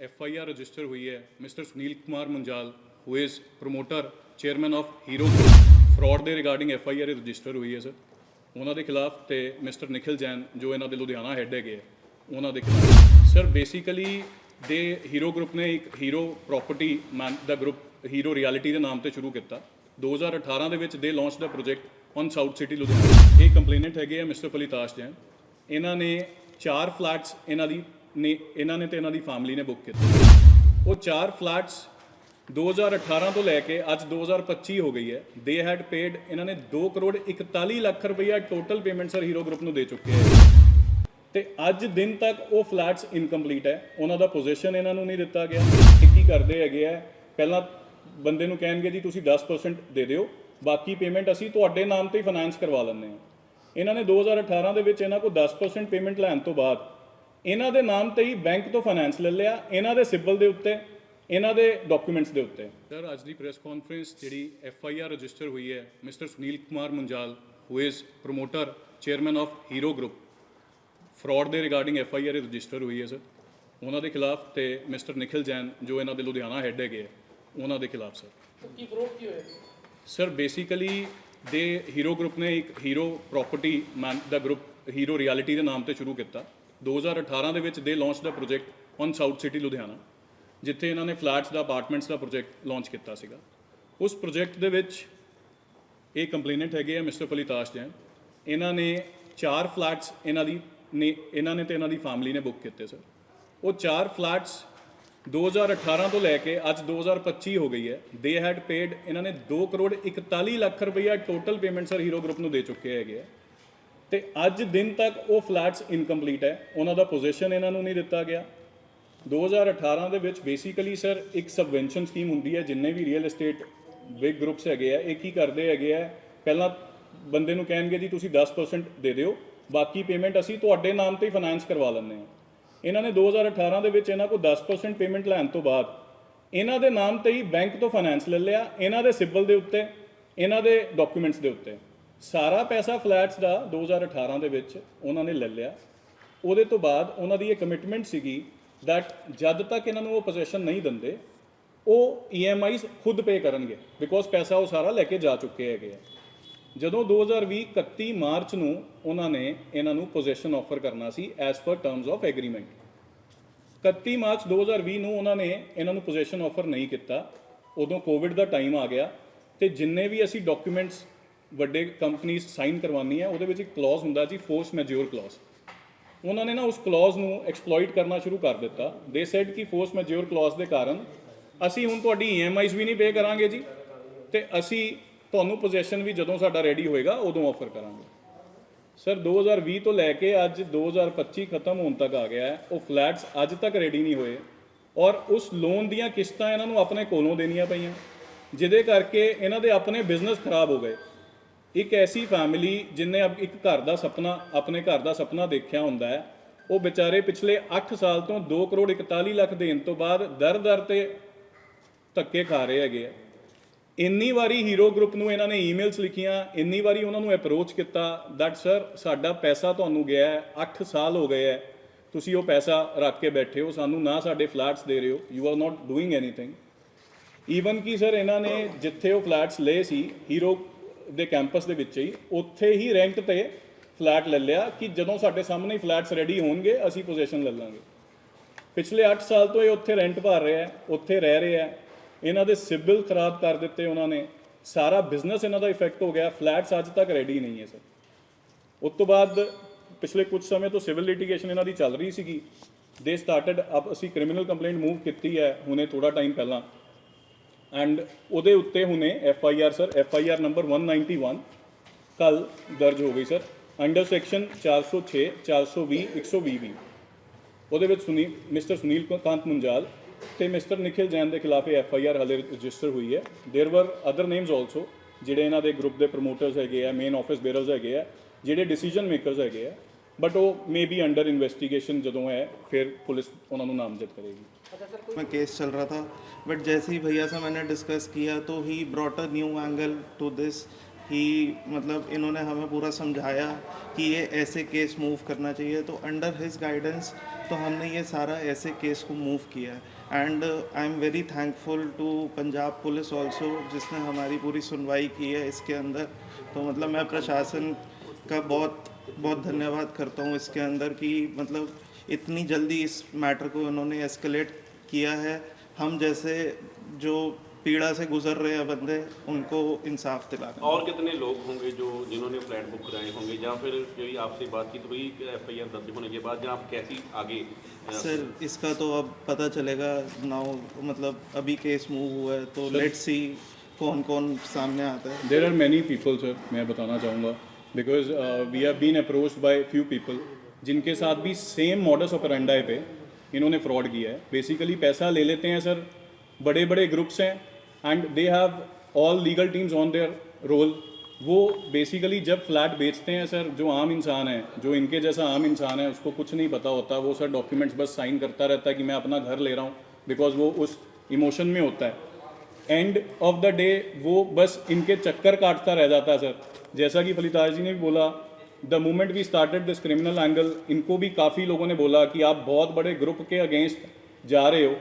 F I R register ਹੋਈ ਹੈ mister Sunil Kumar Munjal who is promoter chairman of Hero fraud ਦੇ regarding F I R register ਹੋਈ ਹੈ sir ਉਹਨਾਂ ਦੇ ਖਿਲਾਫ ਤੇ ਮਿਸਟਰ ਨਿਖਿਲ ਜੈਨ ਜੋ ਇਹਨਾਂ ਦੇ ਲੁਧਿਆਣਾ ਹੈੱਡ ਹੈਗੇ ਆ, ਉਹਨਾਂ ਦੇ ਖਿਲਾਫ ਸਰ ਬੇਸਿਕਲੀ ਦੇ ਹੀਰੋ ਗਰੁੱਪ ਨੇ ਇੱਕ ਹੀਰੋ ਪ੍ਰਾਪਰਟੀ ਮੈਨ ਦਾ ਗਰੁੱਪ ਹੀਰੋ ਰਿਐਲਿਟੀ ਦੇ ਨਾਮ ਤੇ ਸ਼ੁਰੂ ਕੀਤਾ 2018 ਦੇ ਵਿੱਚ ਦੇ launch the project on South City Ludhiana ਇਹ ਕੰਪਲੇਨੈਂਟ ਹੈਗੇ ਆ ਮਿਸਟਰ ਫਲੀਤਾਸ਼ ਜੈਨ ਇਹਨਾਂ ਨੇ ਚਾਰ ਫਲੈਟਸ ਇਹਨਾਂ ਦੀ ਨੇ, ਇਹਨਾਂ ਨੇ ਤੇ ਇਹਨਾਂ ਦੀ ਫੈਮਿਲੀ ਨੇ ਬੁੱਕ ਕੀਤੇ। ਉਹ ਚਾਰ ਫਲੈਟਸ 2018 ਤੋਂ ਲੈ ਕੇ ਅੱਜ 2025 ਹੋ ਗਈ ਹੈ। ਦੇ ਹੈਡ ਪੇਡ ਇਹਨਾਂ ਨੇ 2 ਕਰੋੜ 41 ਲੱਖ ਰੁਪਈਆ total payment sir Hero group ਨੂੰ ਦੇ ਚੁੱਕੇ ਹੈ। ਤੇ ਅੱਜ ਦਿਨ ਤੱਕ ਉਹ ਫਲੈਟਸ ਇਨਕੰਪਲੀਟ ਹੈ। ਉਹਨਾਂ ਦਾ ਪੋਜੀਸ਼ਨ ਇਹਨਾਂ ਨੂੰ ਨਹੀਂ ਦਿੱਤਾ ਗਿਆ। ਇਹ ਕੀ ਕਰਦੇ ਹੈਗੇ ਆ ਪਹਿਲਾਂ ਬੰਦੇ ਨੂੰ ਕਹਿਣਗੇ, ਜੀ, ਤੁਸੀਂ 10% ਦੇ ਦਿਓ। ਬਾਕੀ ਪੇਮੈਂਟ ਅਸੀਂ ਤੁਹਾਡੇ ਨਾਮ ਤੇ ਹੀ ਫਾਈਨਾਂਸ ਕਰਵਾ ਲੈਂਦੇ ਹਾਂ। ਇਹਨਾਂ ਨੇ 2018 ਦੇ ਵਿੱਚ ਇਹਨਾਂ ਕੋਲ 10% ਪੇਮੈਂਟ ਲੈਣ ਤੋਂ ਬਾਅਦ ਇਹਨਾਂ ਦੇ ਨਾਮ ਤੇ ਹੀ ਬੈਂਕ ਤੋਂ ਫਾਈਨਾਂਸ ਲੈ ਲਿਆ ਇਹਨਾਂ ਦੇ ਸਿਬਲ ਦੇ ਉੱਤੇ ਇਹਨਾਂ ਦੇ ਡਾਕੂਮੈਂਟਸ ਦੇ ਉੱਤੇ। ਸਰ ਅੱਜ ਦੀ ਪ੍ਰੈਸ ਕਾਨਫਰੰਸ ਜਿਹੜੀ ਐਫ ਆਈ ਆਰ ਰਜਿਸਟਰ ਹੋਈ ਹੈ mister Sunil Kumar Munjal who is promoter chairman of Hero group fraud ਦੇ regarding F I R register ਹੋਈ ਹੈ ਸਰ ਉਹਨਾਂ ਦੇ ਖਿਲਾਫ ਤੇ ਮਿਸਟਰ ਨਿਖਿਲ ਜੈਨ ਜੋ ਇਹਨਾਂ ਦੇ ਲੁਧਿਆਣਾ ਹੈੱਡ ਹੈਗੇ ਉਹਨਾਂ ਦੇ ਖਿਲਾਫ ਸਰ ਕੀ ਫਰੋਡ ਕੀ ਹੋਇਆ? ਸਰ ਬੇਸਿਕਲੀ ਦੇ ਹੀਰੋ ਗਰੁੱਪ ਨੇ ਇੱਕ ਹੀਰੋ ਪ੍ਰਾਪਰਟੀ ਮੈਨ ਦਾ ਗਰੁੱਪ ਹੀਰੋ ਰਿਐਲਿਟੀ ਦੇ ਨਾਮ ਤੇ ਸ਼ੁਰੂ ਕੀਤਾ। 2018 ਦੇ ਵਿੱਚ ਦੇ launch the project on South City Ludhiana ਜਿੱਥੇ ਇਹਨਾਂ ਨੇ ਫਲੈਟਸ ਦਾ ਅਪਾਰਟਮੈਂਟਸ ਦਾ ਪ੍ਰੋਜੈਕਟ ਲਾਂਚ ਕੀਤਾ ਸੀਗਾ। ਉਸ ਪ੍ਰੋਜੈਕਟ ਦੇ ਵਿੱਚ ਇਹ ਕੰਪਲੇਨੈਂਟ ਹੈਗੇ ਆ ਮਿਸਟਰ ਫਲੀਤਾਸ਼ ਜੈਨ। ਇਹਨਾਂ ਨੇ ਚਾਰ ਫਲੈਟਸ ਇਹਨਾਂ ਦੀ ਨੇ, ਇਹਨਾਂ ਨੇ ਤੇ ਇਹਨਾਂ ਦੀ ਫੈਮਿਲੀ ਨੇ ਬੁੱਕ ਕੀਤੇ ਸਰ ਉਹ ਚਾਰ ਫਲੈਟਸ 2018 ਤੋਂ ਲੈ ਕੇ ਅੱਜ 2025 ਹੋ ਗਈ ਹੈ। ਦੇ ਹੈਡ ਪੇਡ ਇਹਨਾਂ ਨੇ 2 ਕਰੋੜ 41 ਲੱਖ ਰੁਪਈਆ total payment sir Hero group ਨੂੰ ਦੇ ਚੁੱਕੇ ਹੈਗੇ ਆ। ਤੇ ਅੱਜ ਦਿਨ ਤੱਕ ਉਹ ਫਲੈਟਸ ਇਨਕੰਪਲੀਟ ਹੈ। ਉਹਨਾਂ ਦਾ ਪੋਜੀਸ਼ਨ ਇਹਨਾਂ ਨੂੰ ਨਹੀਂ ਦਿੱਤਾ ਗਿਆ। 2018 ਦੇ ਵਿੱਚ ਬੇਸਿਕਲੀ ਸਰ ਇੱਕ ਸਬਵੈਂਸ਼ਨ ਸਕੀਮ ਹੁੰਦੀ ਹੈ, ਜਿੰਨੇ ਵੀ ਰੀਅਲ ਏਸਟੇਟ ਬਿਗ ਗਰੁੱਪਸ ਹੈਗੇ ਆ, ਇਹ ਕੀ ਕਰਦੇ ਹੈਗੇ ਆ, ਪਹਿਲਾਂ ਬੰਦੇ ਨੂੰ ਕਹਿਣਗੇ ਜੀ ਤੁਸੀਂ 10% ਦੇ ਦਿਓ, ਬਾਕੀ ਪੇਮੈਂਟ ਅਸੀਂ ਤੁਹਾਡੇ ਨਾਮ ਤੇ ਹੀ ਫਾਈਨਾਂਸ ਕਰਵਾ ਲੈਂਦੇ ਹਾਂ। ਇਹਨਾਂ ਨੇ 2018 ਦੇ ਵਿੱਚ ਇਹਨਾਂ ਕੋਲ 10% ਪੇਮੈਂਟ ਲੈਣ ਤੋਂ ਬਾਅਦ ਇਹਨਾਂ ਦੇ ਨਾਮ ਤੇ ਹੀ ਬੈਂਕ ਤੋਂ ਫਾਈਨਾਂਸ ਲੈ ਲਿਆ, ਇਹਨਾਂ ਦੇ ਸਿਬਲ ਦੇ ਉੱਤੇ, ਇਹਨਾਂ ਦੇ ਡਾਕੂਮੈਂਟਸ ਦੇ ਉੱਤੇ। ਸਾਰਾ ਪੈਸਾ ਫਲੈਟਸ ਦਾ 2018 ਦੇ ਵਿੱਚ ਉਹਨਾਂ ਨੇ ਲੈ ਲਿਆ। ਉਹਦੇ ਤੋਂ ਬਾਅਦ ਉਹਨਾਂ ਦੀ ਇਹ ਕਮਿਟਮੈਂਟ ਸੀਗੀ ਦੈਟ ਜਦ ਤੱਕ ਇਹਨਾਂ ਨੂੰ ਉਹ ਪੋਜੀਸ਼ਨ ਨਹੀਂ ਦਿੰਦੇ, ਉਹ EMIs ਖੁਦ ਪੇ ਕਰਨਗੇ ਬਿਕੋਜ਼ ਪੈਸਾ ਉਹ ਸਾਰਾ ਲੈ ਕੇ ਜਾ ਚੁੱਕੇ ਹੈਗੇ ਆ। ਜਦੋਂ 2020 31 ਮਾਰਚ ਨੂੰ ਉਹਨਾਂ ਨੇ ਇਹਨਾਂ ਨੂੰ ਪੋਜੀਸ਼ਨ ਆਫਰ ਕਰਨਾ ਸੀ as per terms of agreement 31 March 2020 ਨੂੰ ਉਹਨਾਂ ਨੇ ਇਹਨਾਂ ਨੂੰ ਪੋਜੀਸ਼ਨ ਆਫਰ ਨਹੀਂ ਕੀਤਾ। ਉਦੋਂ ਕੋਵਿਡ ਦਾ ਟਾਈਮ ਆ ਗਿਆ ਤੇ ਜਿੰਨੇ ਵੀ ਅਸੀਂ ਡਾਕੂਮੈਂਟਸ ਵੱਡੇ ਕੰਪਨੀਆਂ ਸਾਈਨ ਕਰਵਾਉਣੀ ਹੈ, ਉਹਦੇ ਵਿੱਚ ਇੱਕ ਕਲੌਜ਼ ਹੁੰਦਾ ਜੀ ਫੋਰਸ ਮੈਜਿਓਰ ਕਲੌਜ਼ ਉਹਨਾਂ ਨੇ ਨਾ ਉਸ ਕਲੌਜ਼ ਨੂੰ ਐਕਸਪਲੋਇਟ ਕਰਨਾ ਸ਼ੁਰੂ ਕਰ ਦਿੱਤਾ। ਦੇ ਸੈਡ ਕਿ ਫੋਰਸ ਮੈਜਿਓਰ ਕਲੌਜ਼ ਦੇ ਕਾਰਨ ਅਸੀਂ ਹੁਣ ਤੁਹਾਡੀ EMIs ਵੀ ਨਹੀਂ ਪੇ ਕਰਾਂਗੇ ਜੀ, ਤੇ ਅਸੀਂ ਤੁਹਾਨੂੰ ਪੋਜੀਸ਼ਨ ਵੀ ਜਦੋਂ ਸਾਡਾ ਰੈਡੀ ਹੋਏਗਾ, ਉਦੋਂ ਆਫਰ ਕਰਾਂਗੇ। ਸਰ 2020 ਤੋਂ ਲੈ ਕੇ ਅੱਜ 2025 ਖਤਮ ਹੋਣ ਤੱਕ ਆ ਗਿਆ ਹੈ। ਉਹ ਫਲੈਟਸ ਅੱਜ ਤੱਕ ਰੈਡੀ ਨਹੀਂ ਹੋਏ। ਔਰ ਉਸ ਲੋਨ ਦੀਆਂ ਕਿਸ਼ਤਾਂ ਇਹਨਾਂ ਨੂੰ ਆਪਣੇ ਕੋਲੋਂ ਦੇਣੀਆਂ ਪਈਆਂ। ਜਿਹਦੇ ਕਰਕੇ ਇਹਨਾਂ ਦੇ ਆਪਣੇ ਬਿਜ਼ਨਸ ਖਰਾਬ ਹੋ ਗਏ। ਇੱਕ ਐਸੀ ਫੈਮਿਲੀ ਜਿਨੇ ਇੱਕ ਘਰ ਦਾ ਸੁਪਨਾ, ਆਪਣੇ ਘਰ ਦਾ ਸੁਪਨਾ ਦੇਖਿਆ ਹੁੰਦਾ ਹੈ, ਉਹ ਵਿਚਾਰੇ ਪਿਛਲੇ 8 ਸਾਲ ਤੋਂ 2 ਕਰੋੜ 41 ਲੱਖ ਦੇਣ ਤੋਂ ਬਾਅਦ ਦਰ-ਦਰ ਤੇ ਧੱਕੇ ਖਾ ਰਹੇ ਹੈਗੇ ਆ। ਇੰਨੀ ਵਾਰੀ ਹੀਰੋ ਗਰੁੱਪ ਨੂੰ ਇਹਨਾਂ ਨੇ ਈਮੇਲਸ ਲਿਖੀਆਂ, ਇੰਨੀ ਵਾਰੀ ਉਹਨਾਂ ਨੂੰ ਅਪਰੋਚ ਕੀਤਾ ਦੈਟ ਸਰ ਸਾਡਾ ਪੈਸਾ ਤੁਹਾਨੂੰ ਗਿਆ ਹੈ 8 ਸਾਲ ਹੋ ਗਏ ਹੈ। ਤੁਸੀਂ ਉਹ ਪੈਸਾ ਰੱਖ ਕੇ ਬੈਠੇ ਹੋ, ਸਾਨੂੰ ਨਾ ਸਾਡੇ ਫਲੈਟਸ ਦੇ ਰਹੇ ਹੋ you are not doing anything even ਕਿ ਸਰ ਇਹਨਾਂ ਨੇ ਜਿੱਥੇ ਉਹ ਫਲੈਟਸ ਲਏ ਸੀ ਹੀਰੋ ਦੇ ਕੈਂਪਸ ਦੇ ਵਿੱਚ ਹੀ ਉੱਥੇ ਹੀ ਰੈਂਟ ਤੇ ਫਲੈਟ ਲੈ ਲਿਆ ਕਿ ਜਦੋਂ ਸਾਡੇ ਸਾਹਮਣੇ ਫਲੈਟਸ ਰੈਡੀ ਹੋਣਗੇ, ਅਸੀਂ ਪੋਜੀਸ਼ਨ ਲੈ ਲਾਂਗੇ। ਪਿਛਲੇ 8 ਸਾਲ ਤੋਂ ਇਹ ਉੱਥੇ ਰੈਂਟ ਭਰ ਰਿਹਾ ਹੈ, ਉੱਥੇ ਰਹਿ ਰਿਹਾ ਹੈ। ਇਹਨਾਂ ਦੇ ਸਿਬਲ ਖਰਾਬ ਕਰ ਦਿੱਤੇ ਉਹਨਾਂ ਨੇ। ਸਾਰਾ ਬਿਜ਼ਨਸ ਇਹਨਾਂ ਦਾ ਇਫੈਕਟ ਹੋ ਗਿਆ, ਫਲੈਟਸ ਅੱਜ ਤੱਕ ਰੈਡੀ ਨਹੀਂ ਹੈ ਸਰ। ਉਸ ਤੋਂ ਬਾਅਦ ਪਿਛਲੇ ਕੁਝ ਸਮੇਂ ਤੋਂ ਸਿਵਲ ਲਿਟੀਗੇਸ਼ਨ ਇਹਨਾਂ ਦੀ ਚੱਲ ਰਹੀ ਸੀਗੀ। ਦੇ ਸਟਾਰਟਡ ਅਪ ਅਸੀਂ ਕ੍ਰਿਮੀਨਲ ਕੰਪਲੇਂਟ ਮੂਵ ਕੀਤੀ ਹੈ ਹੁਣੇ ਥੋੜਾ ਟਾਈਮ ਪਹਿਲਾਂ। ਐਂਡ ਉਹਦੇ ਉੱਤੇ ਹੁਣੇ F I R sir F I R number 191 ਕੱਲ ਦਰਜ ਹੋ ਗਈ ਸਰ ਅੰਡਰ ਸੈਕਸ਼ਨ 406 420 120 ਵੀ ਉਹਦੇ ਵਿੱਚ ਸੁਨੀ ਮਿਸਟਰ ਸੁਨੀਲ ਕਾਂਤ ਮੁੰਜਾਲ ਤੇ ਮਿਸਟਰ ਨਿਖਿਲ ਜੈਨ ਦੇ ਖਿਲਾਫ ਇਹ ਐਫ ਆਈ ਆਰ ਹਲੇ ਰਜਿਸਟਰ ਹੋਈ ਹੈ देयर ਵਰ ਅਦਰ ਨੇਮਸ ਆਲਸੋ ਜਿਹੜੇ ਇਹਨਾਂ ਦੇ ਗਰੁੱਪ ਦੇ ਪ੍ਰੋਮੋਟਰਸ ਹੈਗੇ ਆ ਮੇਨ ਆਫਿਸ ਬੇਅਰਰਸ ਹੈਗੇ ਆ ਜਿਹੜੇ ਡਿਸੀਜਨ ਮੇਕਰਸ ਹੈਗੇ ਆ ਬਟ ਉਹ ਮੇ ਬੀ ਅੰਡਰ ਇਨਵੈਸਟੀਗੇਸ਼ਨ ਜਦੋਂ ਹੈ ਫਿਰ ਪੁਲਿਸ ਉਹਨਾਂ ਨੂੰ ਨਾਮਜ਼ਦ ਕਰੇਗੀ में केस चल रहा था। बट जैसे ही भैया से मैंने डिस्कस किया तो he brought a new angle to this ही मतलब इन्होंने हमें पूरा समझाया कि ये ऐसे केस मूव करना चाहिए। तो अंडर हिज गाइडेंस तो हमने ये सारा ऐसे केस को मूव किया है। And I am very thankful to Punjab police also जिसने हमारी पूरी सुनवाई की है इसके अंदर। तो मतलब मैं प्रशासन का बहुत बहुत धन्यवाद करता हूँ इसके अंदर कि मतलब इतनी जल्दी इस मैटर को इन्होंने एस्केलेट किया है। हम जैसे जो पीड़ा से गुजर रहे हैं बंदे उनको इंसाफ दिलाना और कितने लोग होंगे जो जिन्होंने फ्लैट बुक कराए होंगे? या फिर कोई आपसे बातचीत हुई एफ़ आई आर दर्ज होने के बाद या आप कैसी आगे सर इसका तो अब पता चलेगा नाउ मतलब अभी केस मूव हुआ है तो लेट्स सी कौन कौन सामने आता है। There are many people sir मैं बताना चाहूँगा। Because we have been approach by few people जिनके साथ भी सेम मॉडस ऑपरेंडाई पे इन्होंने फ्रॉड किया है। बेसिकली पैसा ले लेते हैं सर बड़े बड़े ग्रुप्स हैं and they have all legal teams on their role वो बेसिकली जब फ्लैट बेचते हैं सर, जो आम इंसान है, जो इनके जैसा आम इंसान है, उसको कुछ नहीं पता होता। वो सर डॉक्यूमेंट्स बस साइन करता रहता है कि मैं अपना घर ले रहा हूँ बिकॉज़ वो उस इमोशन में होता है। एंड ऑफ़ द डे वो बस इनके चक्कर काटता रह जाता है सर। जैसा कि फलिताज जी ने भी बोला the moment we started this criminal angle इनको भी काफ़ी लोगों ने बोला कि आप बहुत बड़े ग्रुप के अगेंस्ट जा रहे हो।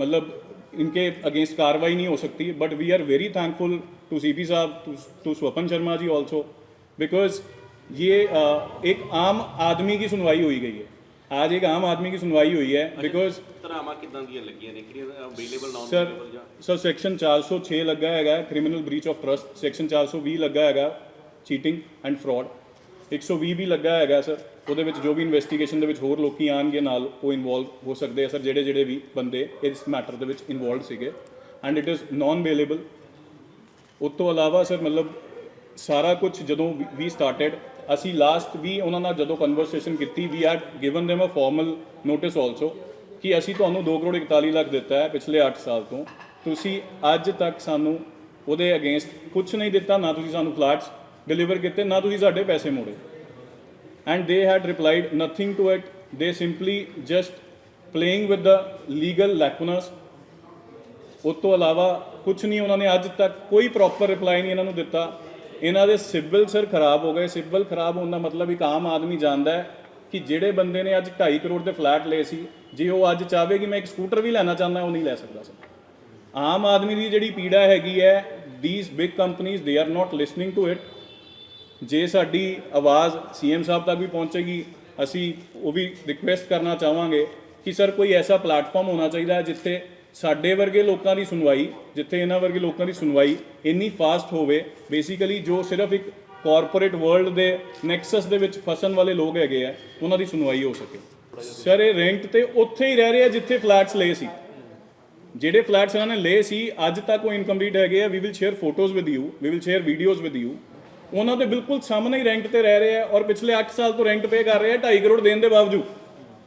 मतलब इनके अगेंस्ट कार्रवाई नहीं हो सकती but we are very thankful to C P साहब to Swapan Sharma ji also because ये आ, एक आम आदमी की सुनवाई हुई गई है। आज एक आम आदमी की सुनवाई हुई है बिकॉज़ सर सर सेक्शन 406 लगा है? Criminal breach of trust section 420 लगा है चीटिंग एंड फ्रॉड 120 ਵੀ ਲੱਗਾ ਹੈਗਾ, ਸਰ। ਉਹਦੇ ਵਿੱਚ ਜੋ ਵੀ ਇਨਵੈਸਟੀਗੇਸ਼ਨ ਦੇ ਵਿੱਚ ਹੋਰ ਲੋਕੀ ਆਣਗੇ ਨਾਲ, ਉਹ ਇਨਵੋਲਵ ਹੋ ਸਕਦੇ ਆ, ਸਰ, ਜਿਹੜੇ ਜਿਹੜੇ ਵੀ ਬੰਦੇ ਇਸ ਮੈਟਰ ਦੇ ਵਿੱਚ ਇਨਵੋਲਵ ਸੀਗੇ। And it is non available ਉਸ ਤੋਂ ਇਲਾਵਾ, ਸਰ, ਮਤਲਬ ਸਾਰਾ ਕੁਝ ਜਦੋਂ ਵੀ ਸਟਾਰਟਡ ਅਸੀਂ ਲਾਸਟ ਵੀ ਉਹਨਾਂ ਨਾਲ ਜਦੋਂ ਕਨਵਰਸੇਸ਼ਨ ਕੀਤੀ we are given them a formal notice also ਕਿ ਅਸੀਂ ਤੁਹਾਨੂੰ 2 ਕਰੋੜ 41 ਲੱਖ ਦਿੱਤਾ ਹੈ ਪਿਛਲੇ 8 ਸਾਲ ਤੋਂ। ਤੁਸੀਂ ਅੱਜ ਤੱਕ ਸਾਨੂੰ ਉਹਦੇ ਅਗੇਂਸਟ ਕੁਝ ਨਹੀਂ ਦਿੱਤਾ, ਨਾ ਤੁਸੀਂ ਸਾਨੂੰ ਫਲੈਟਸ ਡਿਲੀਵਰ ਕੀਤੇ, ਨਾ ਤੁਸੀਂ ਸਾਡੇ ਪੈਸੇ ਮੋੜੇ। And they had replied nothing to it they simply just playing with the legal lacunas. ਉਸ ਤੋਂ ਇਲਾਵਾ ਕੁਝ ਨਹੀਂ ਉਹਨਾਂ ਨੇ ਅੱਜ ਤੱਕ ਕੋਈ ਪ੍ਰੋਪਰ ਰਿਪਲਾਈ ਨਹੀਂ ਇਹਨਾਂ ਨੂੰ ਦਿੱਤਾ। ਇਹਨਾਂ ਦੇ ਸਿਬਲ ਸਰ ਖਰਾਬ ਹੋ ਗਏ। ਸਿਬਲ ਖਰਾਬ ਹੋਣ ਦਾ ਮਤਲਬ ਇੱਕ ਆਮ ਆਦਮੀ ਜਾਣਦਾ ਹੈ ਕਿ ਜਿਹੜੇ ਬੰਦੇ ਨੇ ਅੱਜ 2.5 ਕਰੋੜ ਦੇ ਫਲੈਟ ਲਏ ਸੀ, ਜੇ ਉਹ ਅੱਜ ਚਾਹਵੇ ਕਿ ਮੈਂ ਇੱਕ ਸਕੂਟਰ ਵੀ ਲੈਣਾ ਚਾਹੁੰਦਾ, ਉਹ ਨਹੀਂ ਲੈ ਸਕਦਾ ਸਰ। ਆਮ ਆਦਮੀ ਦੀ ਜਿਹੜੀ ਪੀੜਾ ਹੈਗੀ ਹੈ these big companies they are not listening to it ਜੇ ਸਾਡੀ ਆਵਾਜ਼ ਸੀਐਮ ਸਾਹਿਬ ਤੱਕ ਵੀ ਪਹੁੰਚੇਗੀ, ਅਸੀਂ ਉਹ ਵੀ ਰਿਕੁਐਸਟ ਕਰਨਾ ਚਾਹਾਂਗੇ ਕਿ ਸਰ ਕੋਈ ਐਸਾ ਪਲੇਟਫਾਰਮ ਹੋਣਾ ਚਾਹੀਦਾ ਹੈ ਜਿੱਥੇ ਸਾਡੇ ਵਰਗੇ ਲੋਕਾਂ ਦੀ ਸੁਣਵਾਈ, ਜਿੱਥੇ ਇਹਨਾਂ ਵਰਗੇ ਲੋਕਾਂ ਦੀ ਸੁਣਵਾਈ ਇੰਨੀ ਫਾਸਟ ਹੋਵੇ। ਬੇਸਿਕਲੀ ਜੋ ਸਿਰਫ ਇੱਕ ਕਾਰਪੋਰੇਟ ਵਰਲਡ ਦੇ ਨੈਕਸਸ ਦੇ ਵਿੱਚ ਫਸਣ ਵਾਲੇ ਲੋਕ ਹੈਗੇ ਆ, ਉਹਨਾਂ ਦੀ ਸੁਣਵਾਈ ਹੋ ਸਕੇ। ਸਰ ਇਹ ਰੈਂਟ ਤੇ ਉੱਥੇ ਹੀ ਰਹਿ ਰਹੇ ਆ ਜਿੱਥੇ ਫਲੈਟਸ ਲਏ ਸੀ। ਜਿਹੜੇ ਫਲੈਟਸ ਇਹਨਾਂ ਨੇ ਲਏ ਸੀ, ਅੱਜ ਤੱਕ ਉਹ ਇਨਕੰਪਲੀਟ ਹੈਗੇ ਆ। We will share photos with you we will share videos with you ਉਹਨਾਂ ਦੇ ਬਿਲਕੁਲ ਸਾਹਮਣੇ ਹੀ ਰੈਂਟ ਤੇ ਰਹਿ ਰਹੇ ਆ ਔਰ ਪਿਛਲੇ 8 ਸਾਲ ਤੋਂ ਰੈਂਟ ਪੇ ਕਰ ਰਹੇ ਆ 2.5 ਕਰੋੜ ਦੇਣ ਦੇ ਬਾਵਜੂਦ।